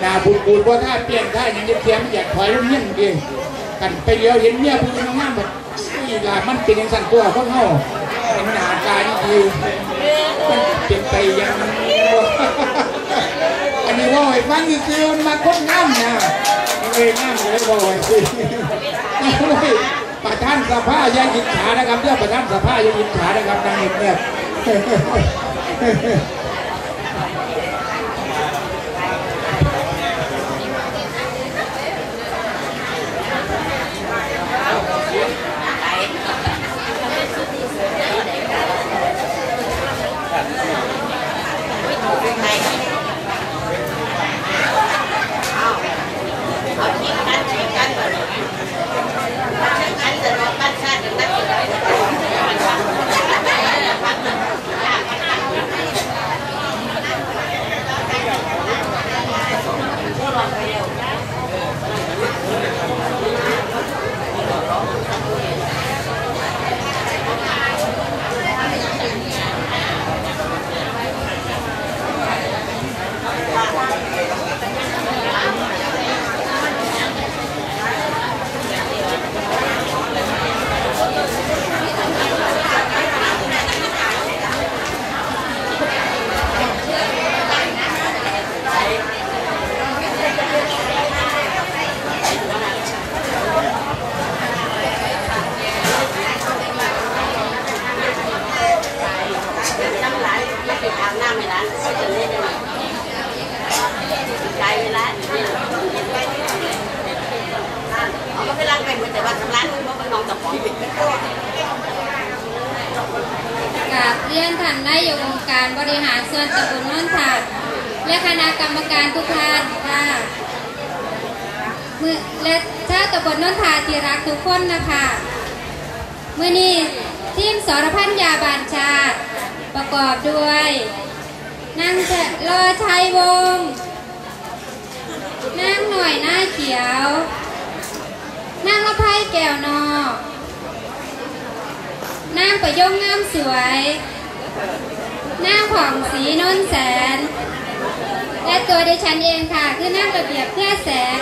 หนาบุญบุญว่าถ้าเปลี่ยนถ้าอย่างเทียมอยากถอยลงเงี้ยเองกันไปเลี้ยวเห็นเมียผู้น้องงามแบบนี่ล่ะมันเป็นอย่างสั่นตัวคนเฮาเห็นหน้าการดีมันเป็นไปย่างอันนี้ว่าไอ้ฟังคือมันมาคนงามนะเลยงามเลยบ่อยสิประธานสภาย่ายิจฉานะครับเรื่องประธานสภาย่ายิจฉานะครับนางเอกเนี่ย เอาคิดกันคิดกันก่อนอันจะรอกันชาติกันตั้งแต่ ทั้งหลายไม่ไปอาบน้ำไม่ร้านก็จะเล่นไกลเวลาเนี่ยเอาก็ไปล้างไปเหมือนแต่ว่าทำร้านเพราะว่าน้องตะปองปิดไปก่อน กับ เรียนท่านนายกองค์การบริหารส่วนตำบลโนนทาดและคณะกรรมการทุกท่านค่ะมือและชาวตำบลโนนทาดที่รักทุกคนนะคะเมื่อนี้ทีมสรพันยาบานชาติประกอบด้วยนางจะรอชัยวงศ์นางหน่อยหน้าเขียวนางละไพแก้วนอก นางประยงงามสวยนางผ่องสีนนแสน และตัวดิฉันเองค่ะ คือนางระเบียบเพื่อแสง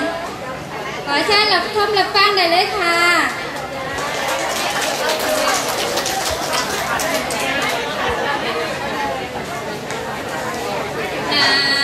ขอเชิญรับชมรับฟังได้เลยค่ะนะ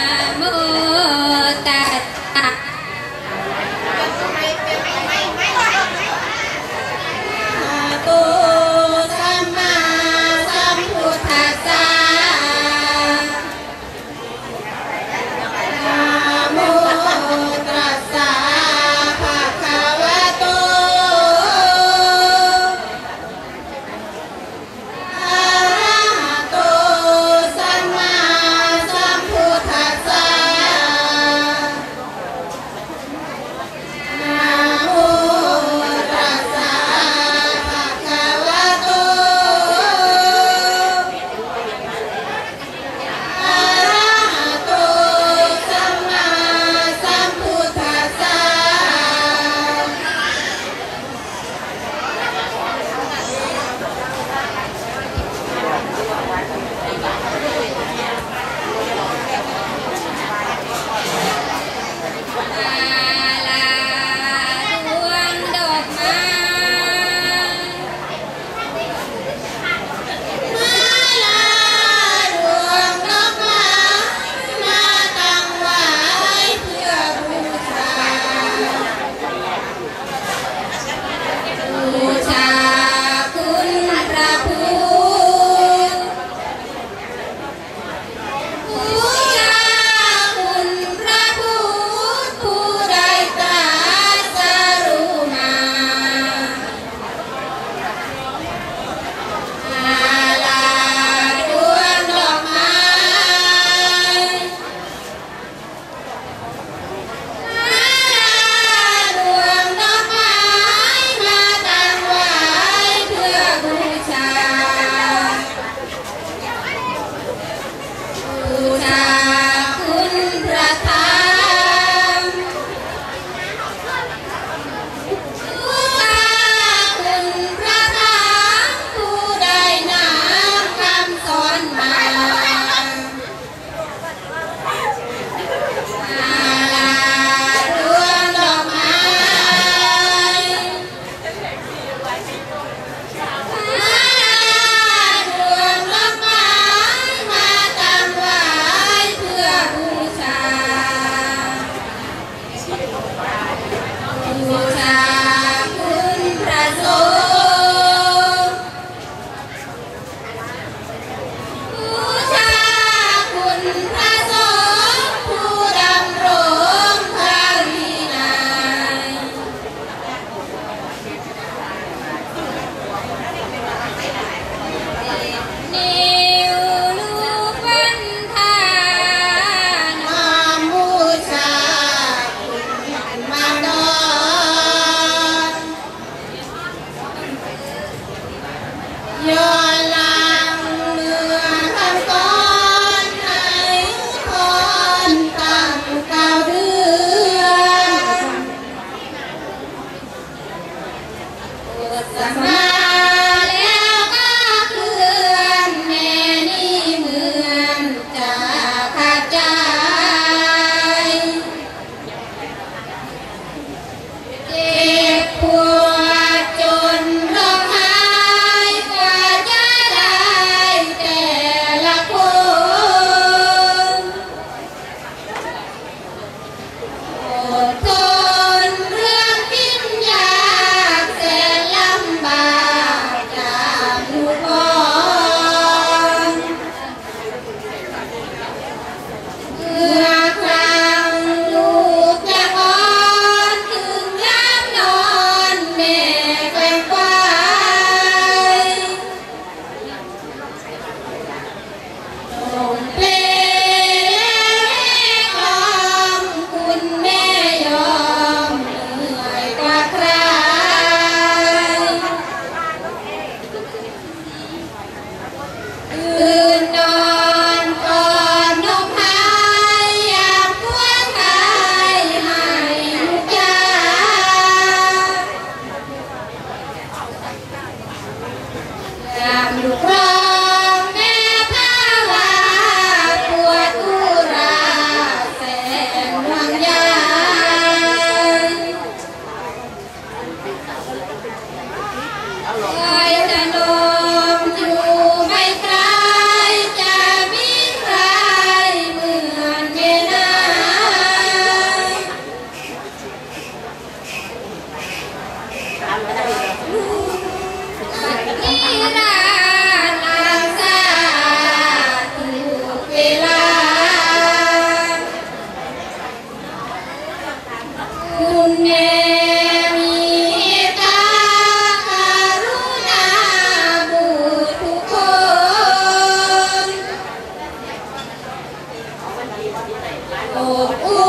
lucrar. Oh, oh.